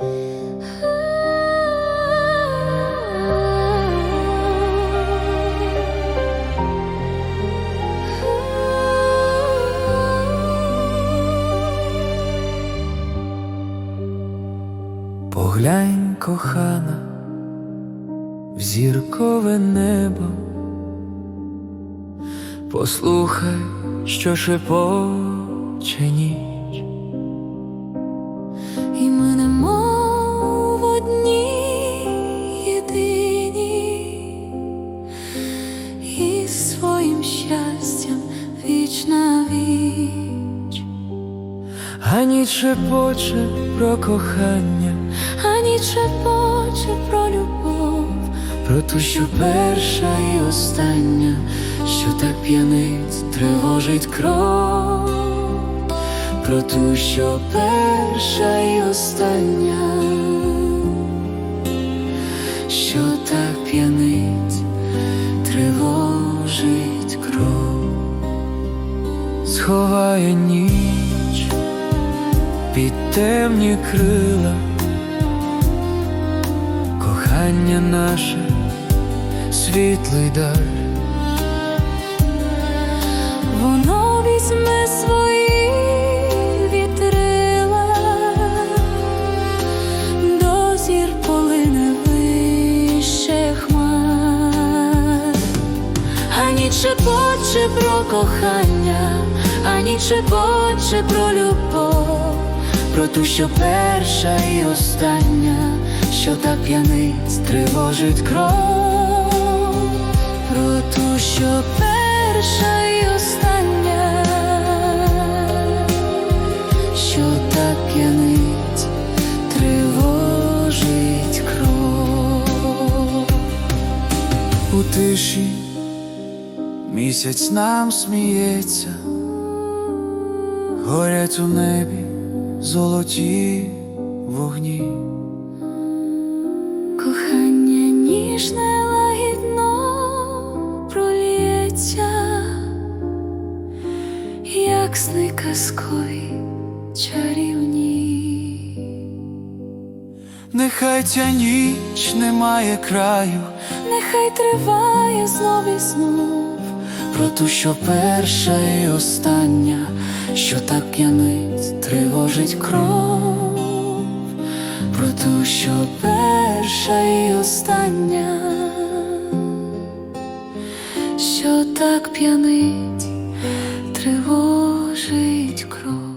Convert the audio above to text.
Поглянь, кохана, в зіркове небо, послухай, що шепоче ніч. Шепоче про кохання, а ніч шепоче про любов, про ту, що перша і остання, що так п'янить, тривожить кров, про ту, що перша і остання, що так п'янить, тривожить кров, сховає ніч під темні крила. Кохання наше, світлий дар, воно візьме свої вітрила, до зір полине вище хмар, ані шепоче про кохання, ані шепоче про любов, про ту, що перша і остання, що так п'янить, тривожить кров, про ту, що перша і остання, що так п'янить, тривожить кров. У тиші місяць нам сміється, горять у небі золоті вогні. кохання ніжне лагідно пролється, як сни казкові чарівні. Нехай ця ніч не має краю, Нехай триває знов і знов, про ту, що перша і остання, що так янить тривожить кров, про ту, що перша і остання, що так п'янить, тривожить кров.